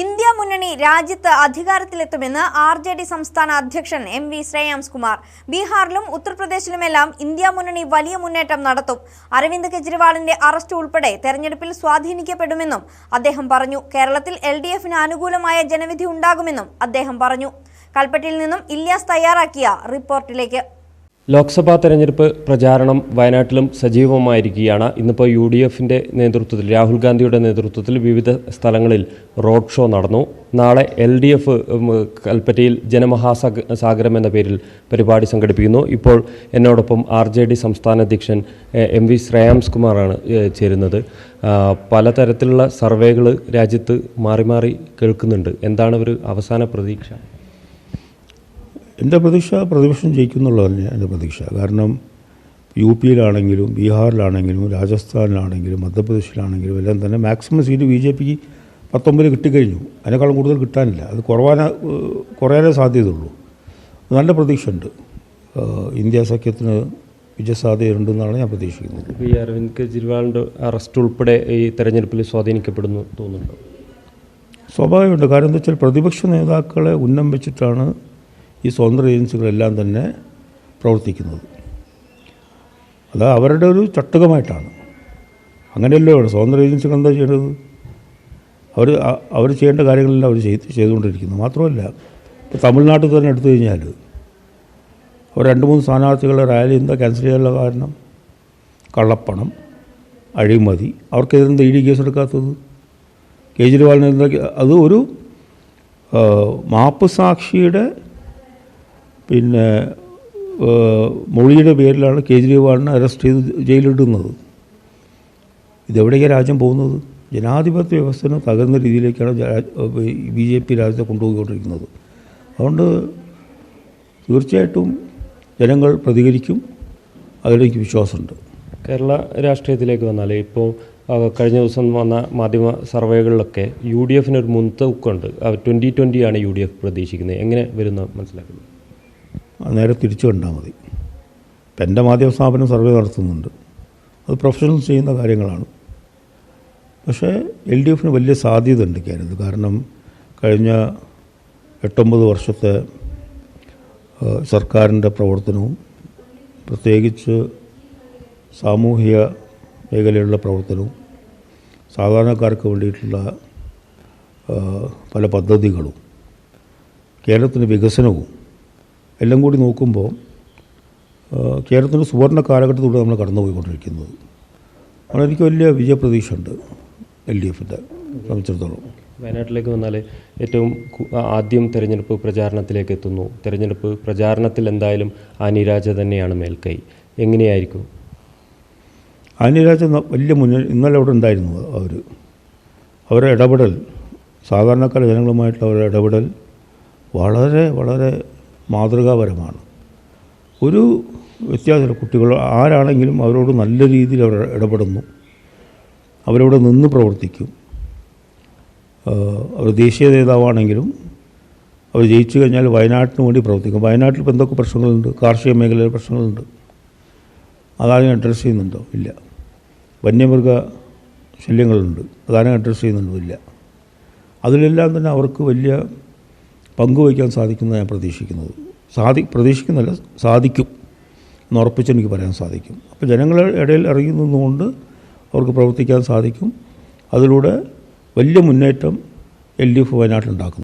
India മുന്നണി രാജ്യത്ത് അധികാരത്തിലെത്തുമെന്ന് R J D സംസ്ഥാന അധ്യക്ഷൻ എം വി ശ്രേയാംസ് കുമാർ ബീഹാറിലും ഉത്തർപ്രദേശിലുമെല്ലാം ഇന്ത്യ മുന്നണി വലിയ മുന്നേറ്റം നടത്തും. അരവിന്ദ് കെജ്രിവാളിന്റെ അറസ്റ്റ് ഉൾപ്പെടെ തെരഞ്ഞെടുപ്പിൽ സ്വാധീനിക്കപ്പെടുമെന്നും അദ്ദേഹം പറഞ്ഞു. കേരളത്തിൽ എൽ ഡി എഫിന് അനുകൂലമായ ജനവിധി ഉണ്ടാകുമെന്നും അദ്ദേഹം പറഞ്ഞു. കൽപ്പറ്റയിൽ നിന്നും ഇല്യാസ് തയ്യാറാക്കിയ റിപ്പോർട്ടിലേക്ക്. ലോക്സഭാ തെരഞ്ഞെടുപ്പ് പ്രചാരണം വയനാട്ടിലും സജീവമായിരിക്കുകയാണ്. ഇന്നിപ്പോൾ യു ഡി എഫിന്റെ നേതൃത്വത്തിൽ രാഹുൽ ഗാന്ധിയുടെ നേതൃത്വത്തിൽ വിവിധ സ്ഥലങ്ങളിൽ റോഡ് ഷോ നടന്നു. നാളെ എൽ ഡി എഫ് കൽപ്പറ്റയിൽ ജനമഹാസാഗ സാഗരം എന്ന പേരിൽ പരിപാടി സംഘടിപ്പിക്കുന്നു. ഇപ്പോൾ എന്നോടൊപ്പം ആർ ജെ ഡി സംസ്ഥാന അധ്യക്ഷൻ എം വി ശ്രേയാംസ് കുമാറാണ് ചേരുന്നത്. പലതരത്തിലുള്ള സർവേകൾ രാജ്യത്ത് മാറി മാറി കേൾക്കുന്നുണ്ട്. എന്താണ് ഒരു അവസാന പ്രതീക്ഷ? എന്റെ പ്രതീക്ഷ പ്രതിപക്ഷം ജയിക്കുന്നുള്ളത് തന്നെ എന്റെ പ്രതീക്ഷ. കാരണം യു പിയിലാണെങ്കിലും ബീഹാറിലാണെങ്കിലും രാജസ്ഥാനിലാണെങ്കിലും മധ്യപ്രദേശിലാണെങ്കിലും എല്ലാം തന്നെ മാക്സിമം സീറ്റ് ബി ജെ പിക്ക് പത്തൊമ്പത് കിട്ടിക്കഴിഞ്ഞു. അതിനേക്കാളും കൂടുതൽ കിട്ടാനില്ല. അത് കുറവാന കുറയാനേ സാധ്യതയുള്ളൂ. നല്ല പ്രതീക്ഷയുണ്ട്. ഇന്ത്യ സഖ്യത്തിന് വിജയസാധ്യതയുണ്ടെന്നാണ് ഞാൻ പ്രതീക്ഷിക്കുന്നത്. ഈ അരവിന്ദ് കെജ്രിവാളിന്റെ അറസ്റ്റ് ഉൾപ്പെടെ ഈ തെരഞ്ഞെടുപ്പിൽ സ്വാധീനിക്കപ്പെടുന്നു തോന്നുന്നുണ്ടോ? സ്വാഭാവികമുണ്ട്. കാരണം എന്താ വെച്ചാൽ പ്രതിപക്ഷ നേതാക്കളെ ഉന്നം വെച്ചിട്ടാണ് ഈ സ്വതന്ത്ര ഏജൻസികളെല്ലാം തന്നെ പ്രവർത്തിക്കുന്നത്. അത് അവരുടെ ഒരു ചട്ടുകമായിട്ടാണ്. അങ്ങനെയല്ലോ സ്വതന്ത്ര ഏജൻസികൾ എന്താ ചെയ്യേണ്ടത്? അവർ അവർ ചെയ്യേണ്ട കാര്യങ്ങളെല്ലാം അവർ ചെയ്ത് ചെയ്തുകൊണ്ടിരിക്കുന്നു. മാത്രമല്ല ഇപ്പോൾ തമിഴ്നാട്ടിൽ തന്നെ എടുത്തു കഴിഞ്ഞാൽ അവർ രണ്ട് മൂന്ന് സ്ഥാനാർത്ഥികളെ റാലി എന്താ ക്യാൻസൽ ചെയ്യാനുള്ള കാരണം? കള്ളപ്പണം അഴിമതി. അവർക്കെതിരെന്താ ഇ ഡി കേസ് എടുക്കാത്തത് കേജ്രിവാളിന് എന്താ അത് ഒരു മാപ്പ് സാക്ഷിയുടെ പിന്നെ മൊഴിയുടെ പേരിലാണ് കേജ്രിവാളിനെ അറസ്റ്റ് ചെയ്ത് ജയിലിടുന്നത് ഇതെവിടേക്കാണ് രാജ്യം പോകുന്നത്? ജനാധിപത്യ വ്യവസ്ഥനെ തകർന്ന രീതിയിലേക്കാണ് ബി ജെ പി രാജ്യത്തെ കൊണ്ടുപോയിക്കൊണ്ടിരിക്കുന്നത്. അതുകൊണ്ട് തീർച്ചയായിട്ടും ജനങ്ങൾ പ്രതികരിക്കും. അതിലെനിക്ക് വിശ്വാസമുണ്ട്. കേരള രാഷ്ട്രീയത്തിലേക്ക് വന്നാൽ ഇപ്പോൾ കഴിഞ്ഞ ദിവസം വന്ന മാധ്യമ സർവേകളിലൊക്കെ യു ഡി എഫിനൊരു മുൻതൂക്കമുണ്ട്. ട്വന്റി ട്വന്റിയാണ് യു ഡി എഫ് പ്രതീക്ഷിക്കുന്നത്. എങ്ങനെ വരുന്ന മനസ്സിലാക്കുന്നത് നേരെ തിരിച്ചു കണ്ടാൽ മതി. ഇപ്പം എന്റെ മാധ്യമ സ്ഥാപനം സർവേ നടത്തുന്നുണ്ട്. അത് പ്രൊഫഷണൽ ചെയ്യുന്ന കാര്യങ്ങളാണ്. പക്ഷേ എൽ ഡി എഫിന് വലിയ സാധ്യത ഉണ്ട് കാര്യത്തിൽ കാരണം കഴിഞ്ഞ എട്ടൊമ്പത് വർഷത്തെ സർക്കാരിന്റെ പ്രവർത്തനവും പ്രത്യേകിച്ച് സാമൂഹിക മേഖലയിലുള്ള പ്രവർത്തനവും സാധാരണക്കാർക്ക് വേണ്ടിയിട്ടുള്ള പല പദ്ധതികളും കേരളത്തിന്റെ വികസനവും എല്ലാം കൂടി നോക്കുമ്പോൾ കേരളത്തിന്റെ സുവർണ കാലഘട്ടത്തിലൂടെ നമ്മൾ കടന്നുപോയിക്കൊണ്ടിരിക്കുന്നത്. അതുകൊണ്ട് എനിക്ക് വലിയ വിജയപ്രതീക്ഷ ഉണ്ട് എൽ ഡി എഫിന്റെ സംബന്ധിച്ചിടത്തോളം. വയനാട്ടിലേക്ക് വന്നാൽ ഏറ്റവും ആദ്യം തെരഞ്ഞെടുപ്പ് പ്രചാരണത്തിലേക്ക് എത്തുന്നു. തെരഞ്ഞെടുപ്പ് പ്രചാരണത്തിൽ എന്തായാലും ആനിരാജ തന്നെയാണ് മേൽക്കൈ. എങ്ങനെയായിരിക്കും? അനിരാജ വലിയ മുന്നിൽ ഇന്നലെ അവിടെ ഉണ്ടായിരുന്നു അവർ. അവരുടെ ഇടപെടൽ സാധാരണക്കാർ ജനങ്ങളുമായിട്ടുള്ള അവരുടെ ഇടപെടൽ വളരെ വളരെ മാതൃകാപരമാണ്. ഒരു വ്യത്യാസമില്ല. കുട്ടികൾ ആരാണെങ്കിലും അവരോട് നല്ല രീതിയിൽ അവർ ഇടപെടുന്നു. അവരോട് നിന്ന് പ്രവർത്തിക്കും. അവർ ദേശീയ നേതാവാണെങ്കിലും അവർ ജയിച്ചു കഴിഞ്ഞാൽ വയനാട്ടിന് വേണ്ടി പ്രവർത്തിക്കും. വയനാട്ടിൽ ഇപ്പോൾ എന്തൊക്കെ പ്രശ്നങ്ങളുണ്ട്? കാർഷിക മേഖലയിൽ പ്രശ്നങ്ങളുണ്ട്. അതാരും അഡ്രസ്സ് ചെയ്യുന്നുണ്ടോ? ഇല്ല. വന്യമൃഗ ശല്യങ്ങളുണ്ട്. അതാരും അഡ്രസ്സ് ചെയ്യുന്നുണ്ടോ? ഇല്ല. അതിലെല്ലാം തന്നെ അവർക്ക് വലിയ പങ്കുവയ്ക്കാൻ സാധിക്കുന്ന ഞാൻ പ്രതീക്ഷിക്കുന്നത്. സാധി പ്രതീക്ഷിക്കുന്നില്ല സാധിക്കും. എന്ന് പറയാൻ സാധിക്കും. അപ്പോൾ ജനങ്ങളുടെ ഇടയിൽ ഇറങ്ങി നിന്നുകൊണ്ട് അവർക്ക് പ്രവർത്തിക്കാൻ സാധിക്കും. അതിലൂടെ വലിയ മുന്നേറ്റം എൽ ഡി എഫ് വയനാട്ടിലുണ്ടാക്കും